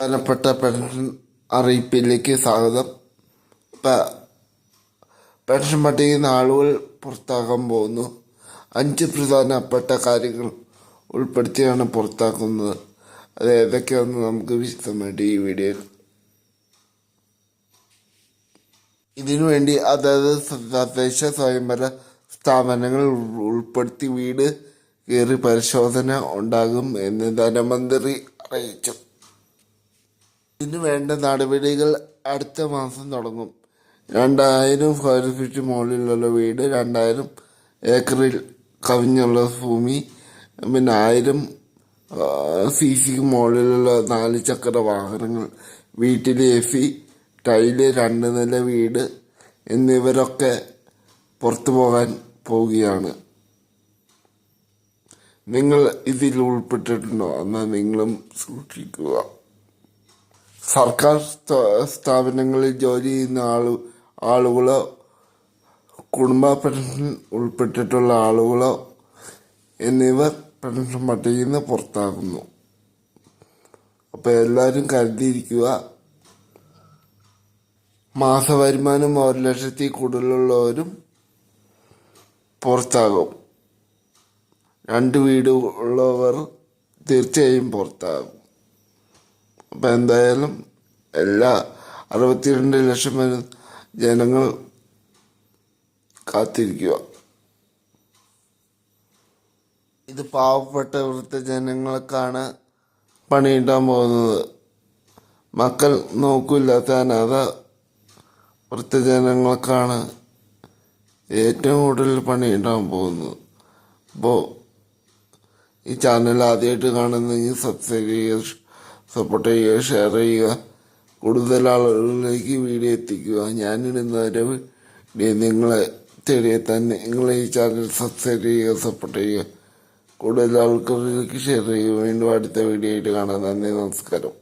പ്രധാനപ്പെട്ട പെൻഷൻ അറിയിപ്പിലേക്ക് സ്വാഗതം. പെൻഷൻ നിന്ന് ആളുകൾ പുറത്താക്കാൻ പോകുന്നു. അഞ്ച് പ്രധാനപ്പെട്ട കാര്യങ്ങൾ ഉൾപ്പെടുത്തിയാണ് പുറത്താക്കുന്നത്. അത് ഏതൊക്കെയാണെന്ന് നമുക്ക് വിശദമായിട്ട് ഈ വീഡിയോയിൽ ഇതിനുവേണ്ടി അതായത് തദ്ദേശ സ്വയംഭര സ്ഥാപനങ്ങൾ ഉൾപ്പെടുത്തി വീട് കയറി പരിശോധന ഉണ്ടാകും എന്ന് ധനമന്ത്രി അറിയിച്ചു. ഇതിനു വേണ്ട നടപടികൾ അടുത്ത മാസം തുടങ്ങും. രണ്ടായിരം സ്ക്വയർ ഫീറ്റ് മുകളിലുള്ള വീട് രണ്ടായിരം ഏക്കറിൽ കവിഞ്ഞുള്ള ഭൂമി പിന്നെ ആയിരം സി സിക്ക് മുകളിലുള്ള നാല് ചക്ര വാഹനങ്ങൾ വീട്ടിലെ എ സി ടൈൽ രണ്ട് നില വീട് എന്നിവരൊക്കെ പുറത്തു പോകാൻ പോവുകയാണ്. നിങ്ങൾ ഇതിൽ ഉൾപ്പെട്ടിട്ടുണ്ടോ? എന്നാൽ നിങ്ങളും സൂക്ഷിക്കുക. സർക്കാർ സ്ഥാപനങ്ങളിൽ ജോലി ചെയ്യുന്ന ആളു ആളുകളോ കുടുംബ പെൻഷൻ ഉൾപ്പെട്ടിട്ടുള്ള ആളുകളോ എന്നിവർ പെൻഷൻ പട്ടികയിൽ നിന്ന് പുറത്താകുന്നു. അപ്പോൾ എല്ലാവരും കരുതിയിരിക്കുക മാസവരുമാനം ഒരു ലക്ഷത്തിൽ കൂടുതലുള്ളവരും പുറത്താകും. രണ്ട് വീട് ഉള്ളവർ തീർച്ചയായും പുറത്താകും. അപ്പം എന്തായാലും എല്ലാ അറുപത്തിരണ്ട് ലക്ഷം വരെ ജനങ്ങൾ കാത്തിരിക്കുക ഇത് പാവപ്പെട്ട വൃദ്ധജനങ്ങൾക്കാണ് പണിയിട്ടാൻ പോകുന്നത്. മക്കൾ നോക്കില്ലാത്ത അനാഥ വൃത്തജനങ്ങൾക്കാണ് ഏറ്റവും കൂടുതൽ പണിയിടാൻ പോകുന്നത്. അപ്പോൾ ഈ ചാനൽ ആദ്യമായിട്ട് കാണുന്നെങ്കിൽ സബ്സ്ക്രൈബ് ചെയ്യുക സപ്പോർട്ട് ചെയ്യുക ഷെയർ ചെയ്യുക കൂടുതൽ ആളുകളിലേക്ക് വീഡിയോ എത്തിക്കുക. ഞാനിടുന്ന ഒരു വീഡിയോ നിങ്ങളെ തേടിയെത്താൻ നിങ്ങൾ ഈ ചാനൽ സബ്സ്ക്രൈബ് ചെയ്യുക സപ്പോർട്ട് ചെയ്യുക. കൂടുതൽ ആൾക്കാരിലേക്ക് ഷെയർ ചെയ്യുക. വീണ്ടും അടുത്ത വീഡിയോ ആയിട്ട് കാണാം. നന്ദി നമസ്കാരം.